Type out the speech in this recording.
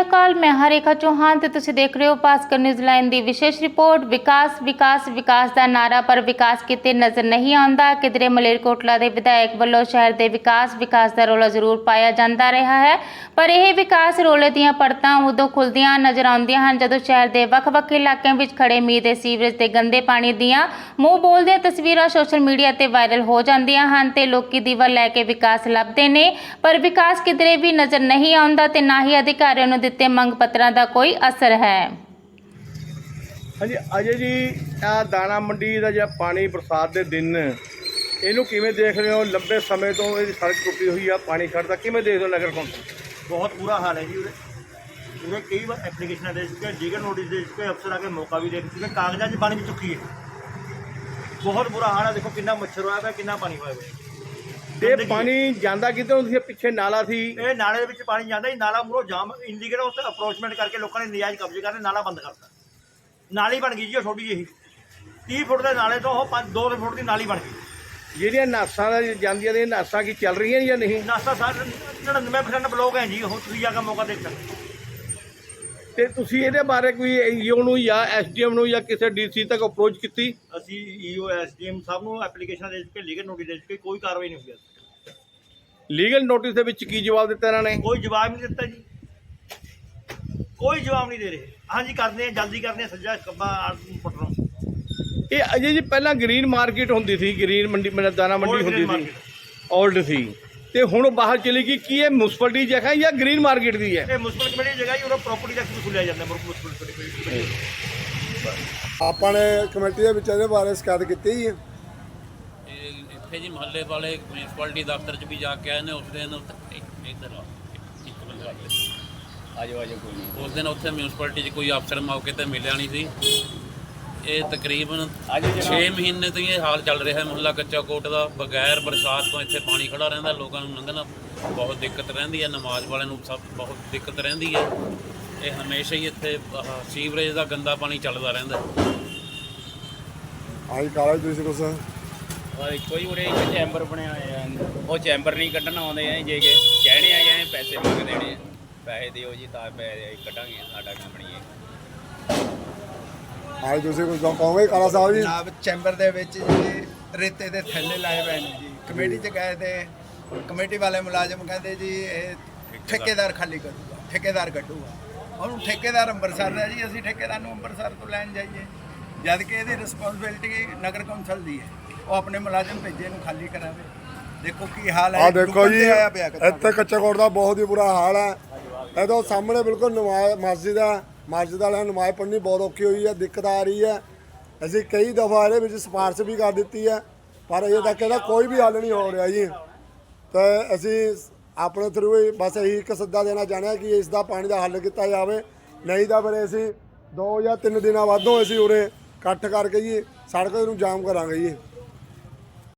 ਅਕਾਲ, ਮੈਂ ਹਰੇਖਾ ਚੌਹਾਨ ਤੇ ਤੁਸੀਂ ਦੇਖ ਰਹੇ ਹੋ ਭਾਸਕਰ ਨਿਊਜ਼ ਦੀ ਵਿਸ਼ੇਸ਼ ਰਿਪੋਰਟ। ਵਿਕਾਸ ਵਿਕਾਸ ਵਿਕਾਸ ਦਾ ਨਾਰਾ, ਪਰ ਵਿਕਾਸ ਕਿਤੇ ਨਜ਼ਰ ਨਹੀਂ ਆਉਂਦਾ। ਕਿਧਰੇ ਮਲੇਰਕੋਟਲਾ ਦੇ ਵਿਧਾਇਕ ਵੱਲੋਂ ਸ਼ਹਿਰ ਦੇ ਵਿਕਾਸ ਵਿਕਾਸ ਦਾ ਰੌਲਾ ਜ਼ਰੂਰ ਪਾਇਆ ਜਾਂਦਾ ਰਿਹਾ ਹੈ। ਪਰ ਇਹ ਵਿਕਾਸ ਰੌਲੇ ਦੀਆਂ ਪਰਤਾਂ ਉਦੋਂ ਖੁੱਲਦੀਆਂ ਨਜ਼ਰ ਆਉਂਦੀਆਂ ਹਨ ਜਦੋਂ ਸ਼ਹਿਰ ਦੇ ਵੱਖ-ਵੱਖ ਇਲਾਕਿਆਂ ਵਿੱਚ ਖੜੇ ਮੀਂਹ ਦੇ ਸੀਵਰੇਜ ਤੇ ਗੰਦੇ ਪਾਣੀ ਦੀਆਂ ਮੂੰਹ ਬੋਲਦੀਆਂ ਤਸਵੀਰਾਂ ਸੋਸ਼ਲ ਮੀਡੀਆ ਤੇ ਵਾਇਰਲ ਹੋ ਜਾਂਦੀਆਂ ਹਨ ਤੇ ਲੋਕੀ ਦੀਵਾ ਲੈ ਕੇ ਵਿਕਾਸ ਲੱਭਦੇ ਨੇ। ਪਰ ਵਿਕਾਸ ਕਿਧਰੇ ਵੀ ਨਜ਼ਰ ਨਹੀਂ ਆਉਂਦਾ ਤੇ ਨਾ ਹੀ ਅਧਿਕਾਰੀਆਂ ਨੂੰ ਦਿੱਤੇ ਮੰਗ ਪੱਤਰਾਂ ਦਾ ਕੋਈ ਅਸਰ ਹੈ। ਹਾਂਜੀ ਅਜੇ ਜੀ ਆ ਦਾਣਾ ਮੰਡੀ ਦਾ ਜਿਹੜਾ ਪਾਣੀ ਬਰਸਾਤ ਦੇ ਦਿਨ ਇਹਨੂੰ ਕਿਵੇਂ ਦੇਖ ਰਹੇ ਹੋ? ਲੰਬੇ ਸਮੇਂ ਤੋਂ ਇਹਦੀ ਸੜਕ ਟੁੱਟੀ ਹੋਈ ਆ ਪਾਣੀ ਖੜਦਾ ਕਿਵੇਂ ਦੇਖਦੇ ਹੋ ਨਗਰ ਕੌਂਸਲ? ਬਹੁਤ ਬੁਰਾ ਹਾਲ ਹੈ ਜੀ ਉਰੇ। ਉਰੇ ਕਈ ਵਾਰ ਐਪਲੀਕੇਸ਼ਨਾਂ ਦੇ ਚੁੱਕੇ ਲੀਗਲ ਨੋਟਿਸ ਦੇ ਚੁੱਕੇ ਅਫਸਰ ਆ ਕੇ ਮੌਕਾ ਵੀ ਦੇ ਚੁੱਕੇ ਕਾਗਜ਼ਾਂ 'ਚ ਪਾਣੀ ਵੀ ਚੁੱਕੀ ਹੈ? ਬਹੁਤ ਬੁਰਾ ਹਾਲ ਹੈ ਦੇਖੋ ਕਿੰਨਾ ਮੱਛਰ ਹੋਇਆ ਪਿਆ ਕਿੰਨਾ ਪਾਣੀ ਹੋਇਆ ਪਿਆ। ਗੰਦਗੀ। ਪਾਣੀ ਜਾਂਦਾ ਕਿਤੇ ਸੀ ਪਿੱਛੇ ਨਾਲਾ ਸੀ। ਇਹ ਨਾਲੇ ਦੇ ਵਿੱਚ ਪਾਣੀ ਜਾਂਦਾ ਹੀ ਨਾਲਾ ਮੂਰੋਂ ਜਾਮ ਇਨਲੀਗਲ ਉਸ ਅਪਰੋਚਮੈਂਟ ਕਰਕੇ ਲੋਕਾਂ ਨੇ ਨਜਾਇਜ਼ ਕਬਜ਼ੇ ਕਰਕੇ ਨਾਲਾ ਬੰਦ ਕਰਤਾ। ਨਾਲੀ ਬਣ ਗਈ ਜੀ ਉਹ ਛੋਟੀ ਜਿਹੀ। 30 ਫੁੱਟ ਦੇ ਨਾਲੇ ਤੋਂ ਉਹ 2 ਫੁੱਟ ਦੀ ਨਾਲੀ ਬਣ ਗਈ। ਜਿਹੜੀਆਂ ਨਾਸਾਂ ਦਾ ਜਾਂਦੀਆਂ ਨੇ ਨਾਸਾਂ ਕੀ ਚੱਲ ਰਹੀਆਂ ਜਾਂ ਨਹੀਂ? ਨਾਸਾ ਸਾਰੇ 99% ਬਲੋਕ ਹੈ ਜੀ ਉਹ ਤੁਸੀਂ ਆ ਕੇ ਮੌਕਾ ਦੇਖ ਸਕਦੇ ਤੇ ਤੁਸੀਂ ਇਹਦੇ ਬਾਰੇ ਕੋਈ ਈਓ ਨੂੰ ਜਾਂ ਐਸਡੀਐਮ ਨੂੰ ਜਾਂ ਕਿਸੇ ਡੀਸੀ ਤੱਕ ਅਪਰੋਚ ਕੀਤੀ? ਅਸੀਂ ਈਓ ਐਸਡੀਐਮ ਸਾਹਿਬ ਨੂੰ ਐਪਲੀਕੇਸ਼ਨਾਂ ਦੇ ਚੁੱਕੇ ਲੀਗਲ ਨੋਟਿਸ ਦੇ ਚੁੱਕੇ ਕੋਈ ਕਾਰਵਾਈ ਨਹੀਂ ਹੋਈ ਅੱਜ। ਲੀਗਲ ਨੋਟਿਸ ਦੇ ਵਿੱਚ ਕੀ ਜਵਾਬ ਦਿੱਤਾ ਇਹਨਾਂ ਨੇ? ਕੋਈ ਜਵਾਬ ਨਹੀਂ ਦਿੱਤਾ ਜੀ। ਕੋਈ ਜਵਾਬ ਨਹੀਂ ਦੇ ਰਹੇ। ਹਾਂਜੀ ਕਰਦੇ ਆ ਜਲਦੀ ਕਰਦੇ ਆ ਸੱਜਾ ਕੱਬਾ ਪਟਰੋਂ ਇਹ ਅਜੇ ਜੀ ਪਹਿਲਾਂ ਗ੍ਰੀਨ ਮਾਰਕੀਟ ਹੁੰਦੀ ਸੀ ਗ੍ਰੀਨ ਮੰਡੀ ਮੇਰਾ ਦਾਣਾ ਮੰਡੀ Old green ਹੁੰਦੀ ਸੀ। 올ਡ ਸੀ। ਤੇ ਹੁਣ ਬਾਹਰ ਚਲੀ ਗਈ ਕੀ ਇਹ ਮੁਨਸਪਲਟੀ ਜਗ੍ਹਾ ਜਾਂ ਗ੍ਰੀਨ ਮਾਰਕੀਟ ਦੀ ਹੈ? ਇਹ ਮੁਸਪਲ ਕਮੇਟੀ ਦੀ ਜਗ੍ਹਾ ਹੀ ਉਹਨਾਂ ਪ੍ਰਾਪਰਟੀ ਟੈਕਸ ਵਸੂਲਿਆ ਜਾਂਦਾ ਮੁਸਪਲ ਕਮੇਟੀ ਆਪਾਂ ਨੇ ਕਮੇਟੀ ਦੇ ਵਿੱਚ ਇਹਦੇ ਬਾਰੇ ਸ਼ਿਕਾਇਤ ਕੀਤੀ ਹੀ ਹੈ ਇਹ ਇੱਥੇ ਜੀ ਮਹੱਲੇ ਵਾਲੇ ਮਿਊਨਿਸਪੈਲਿਟੀ ਦਫ਼ਤਰ 'ਚ ਵੀ ਜਾ ਕੇ ਆਏ ਨੇ ਉਸ ਦਿਨ ਉੱਥੇ ਇ- ਇੱਧਰ ਆ ਇੱਕ ਮਿੰਟ ਆ ਕੋਈ ਨਹੀਂ। ਉਸ ਦਿਨ ਉੱਥੇ ਮਿਊਨਿਸਪੈਲਿਟੀ 'ਚ ਕੋਈ ਅਫਸਰ ਮੌਕੇ ਤੇ ਮਿਲਿਆ ਨਹੀਂ ਸੀ। ਇਹ ਤਕਰੀਬਨ 6 ਮਹੀਨੇ ਤੋਂ ਇਹ ਹਾਲ ਚੱਲ ਰਿਹਾ ਹੈ। ਮੁਹੱਲਾ ਕੱਚਾ ਕੋਟ ਦਾ ਬਗੈਰ ਬਰਸਾਤ ਤੋਂ ਇੱਥੇ ਪਾਣੀ ਖੜਾ ਰਹਿੰਦਾ ਲੋਕਾਂ ਨੂੰ ਲੰਘਣਾ ਬਹੁਤ ਦਿੱਕਤ ਰਹਿੰਦੀ ਹੈ ਨਮਾਜ਼ ਵਾਲਿਆਂ ਨੂੰ ਸਭ ਬਹੁਤ ਦਿੱਕਤ ਰਹਿੰਦੀ ਹੈ। ਇਹ ਹਮੇਸ਼ਾ ਹੀ ਇੱਥੇ ਸੀਵਰੇਜ ਦਾ ਗੰਦਾ ਪਾਣੀ ਚੱਲਦਾ ਰਹਿੰਦਾ ਹੈ। ਆਈ ਕਾਲਜ ਤੁਸੀਂ ਕੁਛ ਔਰ ਕੋਈ ਉਰੇ ਇੱਕ ਚੈਂਬਰ ਬਣਿਆ ਹੋਇਆ ਹੈ। ਉਹ ਚੈਂਬਰ ਨਹੀਂ ਕੱਢਣ ਆਉਂਦੇ ਆ ਜੇ ਕਿ ਕਹਿਣੇ ਆ ਗਏ ਪੈਸੇ ਮੰਗਦੇ ਨੇ ਪੈਸੇ ਦਿਓ ਜੀ ਤਾਂ ਪੈਸੇ ਕੱਢਾਂਗੇ ਸਾਡਾ ਆਈ ਤੁਸੀਂ ਕੁਝ ਕਹੋਗੇ ਕਾਲਾ ਸਾਹਿਬ ਜੀ? ਜਨਾਬ ਚੈਂਬਰ ਦੇ ਵਿੱਚ ਜੀ ਰੇਤੇ ਦੇ ਥੈਲੇ ਲਾਏ ਨੇ ਜੀ। ਕਮੇਟੀ ਚ ਗਏ ਤੇ ਕਮੇਟੀ ਵਾਲੇ ਮੁਲਾਜ਼ਮ ਕਹਿੰਦੇ ਜੀ ਇਹ ਠੇਕੇਦਾਰ ਖਾਲੀ ਕਰੂਗਾ ਠੇਕੇਦਾਰ ਕੱਢੂਗਾ। ਉਹਨੂੰ ਠੇਕੇਦਾਰ ਅੰਮ੍ਰਿਤਸਰ ਦਾ ਜੀ ਅਸੀਂ ਠੇਕੇਦਾਰ ਨੂੰ ਅੰਮ੍ਰਿਤਸਰ ਤੋਂ ਲੈਣ ਜਾਈਏ। ਜਦ ਕਿ ਇਹਦੀ ਰਿਸਪੌਂਸਿਬਿਲਟੀ ਨਗਰ ਕੌਂਸਲ ਦੀ ਹੈ। ਉਹ ਆਪਣੇ ਮੁਲਾਜ਼ਮ ਭੇਜੇ ਨੂੰ ਖਾਲੀ ਕਰਾਵੇ। ਦੇਖੋ ਕੀ ਹਾਲ ਹੈ ਆ ਦੇਖੋ ਜੀ। ਇੱਥੇ ਕੱਚਾ ਕੋਟ ਦਾ ਬਹੁਤ ਹੀ ਬੁਰਾ ਹਾਲ ਹੈ। ਇਹਦੋਂ ਸਾਹਮਣੇ ਬਿਲਕੁਲ ਨਮਾਜ਼ ਮਸਜਿਦ ਹੈ। ਮਸਜਿਦ ਵਾਲਿਆਂ ਨੂੰ ਨਮਾਜ਼ ਪੜ੍ਹਨੀ ਬਹੁਤ ਔਖੀ ਹੋਈ ਹੈ, ਦਿੱਕਤ ਆ ਰਹੀ ਹੈ। ਅਸੀਂ ਕਈ ਦਫਾ ਇਹਦੇ ਵਿੱਚ ਸਿਫਾਰਸ਼ ਵੀ ਕਰ ਦਿੱਤੀ ਹੈ, ਪਰ ਅਜੇ ਤੱਕ ਇਹਦਾ ਕੋਈ ਵੀ ਹੱਲ ਨਹੀਂ ਹੋ ਰਿਹਾ ਜੀ। ਤੇ ਅਸੀਂ ਆਪਣੇ ਥਰੂ ਹੀ ਬਸ ਇਹੀ ਇੱਕ ਸੱਦਾ ਦੇਣਾ ਚਾਹੁੰਦੇ ਹਾਂ ਕਿ ਇਸ ਦਾ ਪਾਣੀ ਦਾ ਹੱਲ ਕੀਤਾ ਜਾਵੇ। ਨਹੀਂ ਤਾਂ ਫਿਰ ਅਸੀਂ ਦੋ ਜਾਂ ਤਿੰਨ ਦਿਨਾਂ ਬਾਅਦੋਂ ਅਸੀਂ ਉਰੇ ਇਕੱਠ ਕਰਕੇ ਜੀ ਸੜਕ ਨੂੰ ਜਾਮ ਕਰਾਂਗੇ ਜੀ।